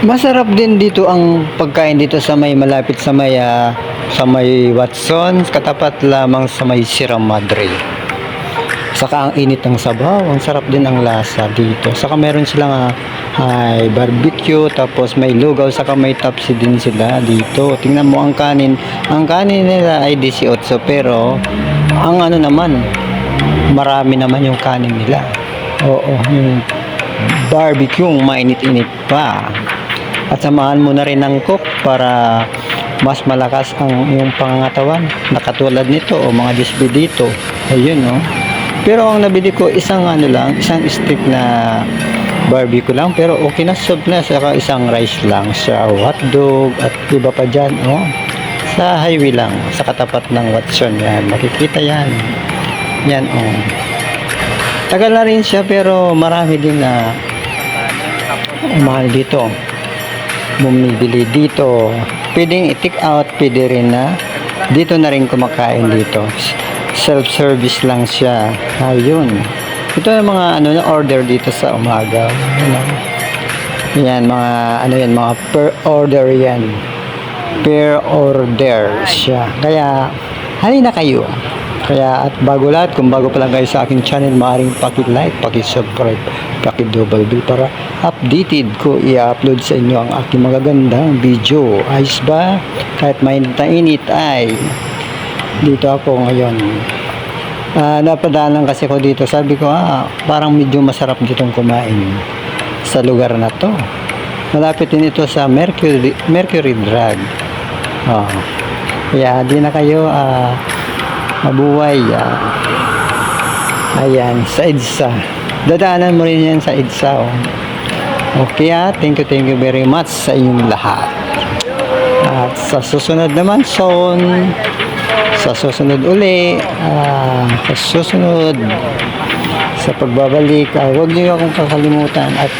Masarap din dito ang pagkain dito sa may malapit sa may ah, sa may Watson, katapat lamang sa may Sierra Madre. Saka ang init ng sabaw, ang sarap din ang lasa dito. Saka meron silang ah, ay barbecue, tapos may lugaw, saka may tapsi din sila dito. Tingnan mo ang kanin. Ang kanin nila ay 18 pero ang ano naman, marami naman yung kanin nila. Oo, yung barbecue, mainit-init pa. At samahan mo na rin ng cook para mas malakas ang iyong pangangatawan. Nakatulad nito o mga display dito. Ayun no. Pero ang nabili ko isang ano lang, isang stick na barbecue lang pero okay na soup na saka isang rice lang sa hotdog at iba pa dyan oh. Sa highway lang, sa katapat ng Watson yan. Makikita yan. Yan oh. Tagal na rin siya pero marami din na mahal dito bumibili dito. Pwedeng i-take out pwede rin na. Dito na rin kumakain dito. Self-service lang siya. Ayun. Ito yung mga ano na order dito sa umaga. Ano. yan mga ano yan mga per order yan. Per order siya. Kaya halina kayo kaya at bago lahat, kung bago pa lang kayo sa aking channel, maaaring paki-like, paki-subscribe, paki-double bell para updated ko i-upload sa inyo ang aking magagandang video. Ayos ba? Kahit mainit na init ay dito ako ngayon. Ah, napadalan kasi ko dito. Sabi ko, ah, parang medyo masarap ditong kumain sa lugar na to. Malapit din ito sa Mercury, Mercury Drug. Oh. Kaya di na kayo ah, mabuhay. ah. ayan, sa EDSA. Dadaanan mo rin yan sa EDSA. Oh. Okay ah, thank you, thank you very much sa inyong lahat. At sa susunod naman, son, sa susunod uli, ah, sa susunod, sa pagbabalik, ah, huwag niyo akong kakalimutan at